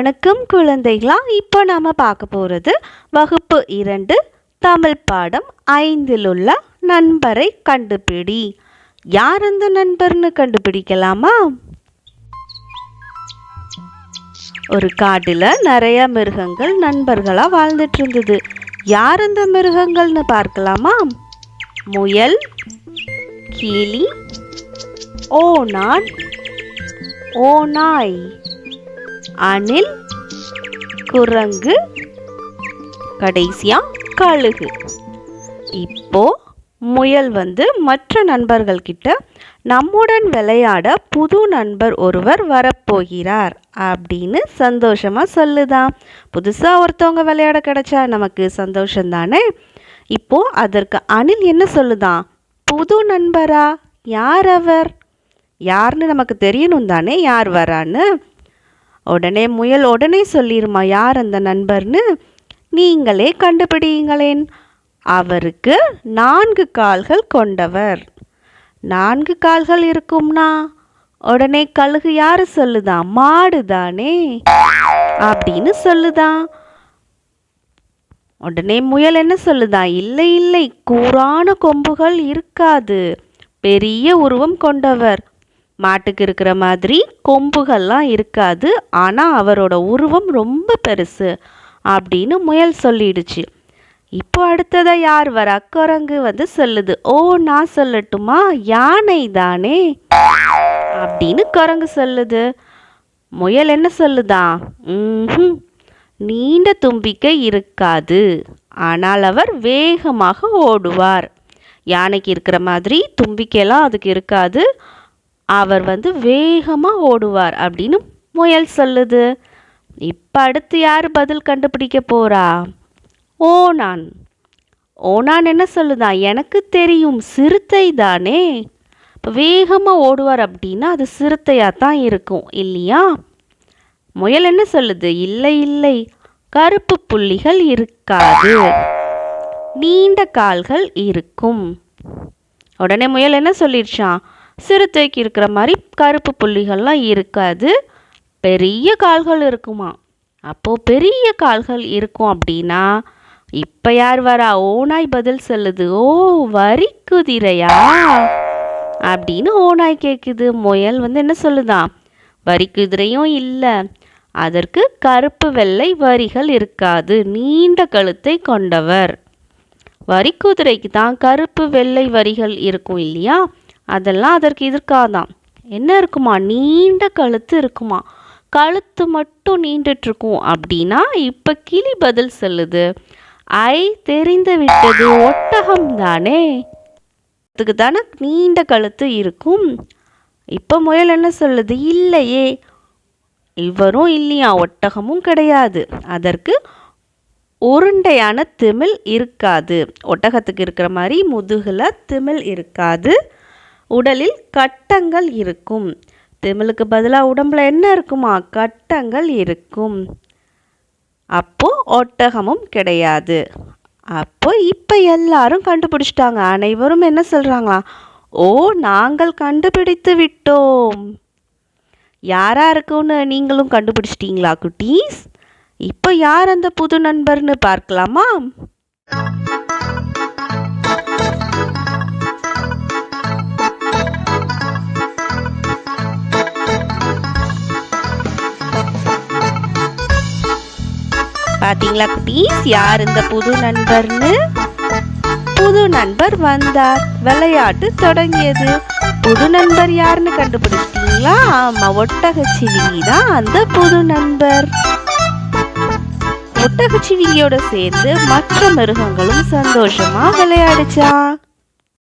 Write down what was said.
வணக்கம் குழந்தைகளா இப்போ நாம் பார்க்க போகிறது வகுப்பு இரண்டு தமிழ் பாடம் ஐந்தில் உள்ள நண்பரை கண்டுபிடி. யார் அந்த நண்பர்னு கண்டுபிடிக்கலாமா? ஒரு காட்டில் நிறைய மிருகங்கள் நண்பர்களாக வாழ்ந்துட்டு இருந்தது யார் அந்த மிருகங்கள்னு பார்க்கலாமா? முயல் கீழி ஓ நான் ஓ நாய் அணில் குரங்கு கடைசியா கழுகு. இப்போ முயல் வந்து மற்ற நண்பர்கள் கிட்ட நம்முடன் விளையாட புது நண்பர் ஒருவர் வரப்போகிறார் அப்படின்னு சந்தோஷமாக சொல்லுதான் புதுசாக ஒருத்தவங்க விளையாட கிடைச்சா நமக்கு சந்தோஷம் தானே அதற்கு அணில் என்ன சொல்லுதான் புது நண்பரா? யார் அவர்? யாருன்னு நமக்கு தெரியணும் தானே யார் வரான்னு? உடனே முயல் உடனே சொல்லிருமா யார் அந்த நண்பர்னு? நீங்களே கண்டுபிடியுங்களேன். அவருக்கு நான்கு கால்கள் கொண்டவர். நான்கு கால்கள் இருக்கும்னா? உடனே கழுகு யாரு சொல்லுதான் மாடு தானே அப்படின்னு சொல்லுதான் உடனே முயல் என்ன சொல்லுதான் இல்லை இல்லை கூரான கொம்புகள் இருக்காது. பெரிய உருவம் கொண்டவர். மாட்டுக்கு இருக்கிற மாதிரி கொம்புகள்லாம் இருக்காது. ஆனால் அவரோட உருவம் ரொம்ப பெருசு அப்படின்னு முயல் சொல்லிடுச்சு. இப்போ அடுத்ததை யார் வரா? குரங்கு வந்து சொல்லுது. ஓ நான் சொல்லட்டுமா? யானை தானே? அப்படின்னு குரங்கு சொல்லுது. முயல் என்ன சொல்லுதா? நீண்ட தும்பிக்கை இருக்காது. ஆனால் அவர் வேகமாக ஓடுவார். யானைக்கு இருக்கிற மாதிரி தும்பிக்கையெல்லாம் அதுக்கு இருக்காது. அவர் வந்து வேகமாக ஓடுவார் அப்படின்னு முயல் சொல்லுது. இப்போ அடுத்து யார் பதில் கண்டுபிடிக்க போகிறா ஓனான் ஓனான் என்ன சொல்லுதான் எனக்கு தெரியும் சிறுத்தை தானே. இப்போ வேகமாக ஓடுவார் அப்படின்னா அது சிறுத்தையாக தான் இருக்கும் இல்லையா? முயல் என்ன சொல்லுது? இல்லை இல்லை. கருப்பு புள்ளிகள் இருக்காது. நீண்ட கால்கள் இருக்கும். உடனே முயல் என்ன சொல்லிடுச்சான்? சிறுத்தைக்கு இருக்கிற மாதிரி கருப்பு புள்ளிகள்லாம் இருக்காது. பெரிய கால்கள் இருக்குமா? அப்போது பெரிய கால்கள் இருக்கும் அப்படின்னா இப்போ யார் வரா? ஓனாய் பதில் சொல்லுது. ஓ வரி குதிரையா? அப்படின்னு ஓனாய் கேட்குது முயல் வந்து என்ன சொல்லுதான் வரி குதிரையும் இல்லை. அதற்கு கருப்பு வெள்ளை வரிகள் இருக்காது. நீண்ட கழுத்தை கொண்டவர். வரி குதிரைக்கு தான் கருப்பு வெள்ளை வரிகள் இருக்கும் இல்லையா? அதெல்லாம் அதற்கு இருக்காதான் என்ன இருக்குமா? நீண்ட கழுத்து இருக்குமா? கழுத்து மட்டும் நீண்டுட்டுருக்கும். அப்படின்னா இப்போ கிளி பதில் சொல்லுது. ஐ தெரிந்து விட்டது ஒட்டகம் தானே? அதுக்கு தானே நீண்ட கழுத்து இருக்கும். இப்போ முயல் என்ன சொல்லுது? இல்லையே. இவரும் இல்லையா? ஒட்டகமும் கிடையாது. அதற்கு உருண்டையான திமில் இருக்காது. ஒட்டகத்துக்கு இருக்கிற மாதிரி முதுகில் திமில் இருக்காது. உடலில் கட்டங்கள் இருக்கும். திமிலுக்கு பதிலாக உடம்புல என்ன இருக்குமா? கட்டங்கள் இருக்கும். அப்போ ஒட்டகமும் கிடையாது. அப்போ இப்போ எல்லாரும் கண்டுபிடிச்சிட்டாங்க. அனைவரும் என்ன சொல்கிறாங்களாம் ஓ நாங்கள் கண்டுபிடித்து விட்டோம். யாரா இருக்கும்னு நீங்களும் கண்டுபிடிச்சிட்டீங்களா குட்டீஸ்? இப்போ யார் அந்த புது நண்பர்னு பார்க்கலாமா? பாத்தீங்களா குட்டீஸ்? யார் இந்த புது நண்பர்னு? புது நண்பர் வந்தார். விளையாட்டு தொடங்கியது. புது நண்பர் யாருன்னு கண்டுபிடிச்சிட்டீங்களா? ஆமா ஒட்டகச்சிவிங்கி தான் அந்த புது நண்பர். ஒட்டகச்சிவிங்கியோட சேர்ந்து மற்ற மிருகங்களும் சந்தோஷமா விளையாடுச்சா